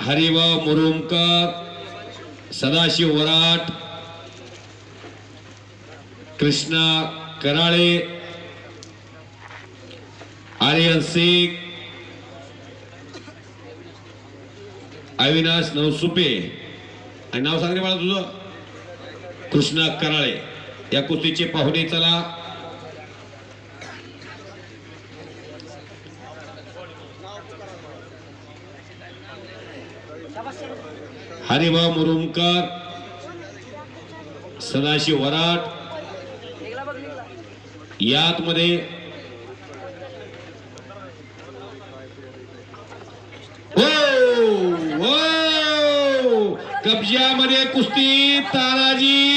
हरिभाऊ मुरुमकर सदाशिव वराट कृष्णा कराळे आर्यन सिंग अविनाश नवसुपे. आणि नाव सांगते मला तुझं. कृष्णा कराळे. या कुस्तीचे पाहुणे चला. हरिभाऊ मुरुमकर सदाशिव वराट यात मध्ये कब्ज्यामध्ये हो, हो, कब्जामध्ये कुस्ती तानाजी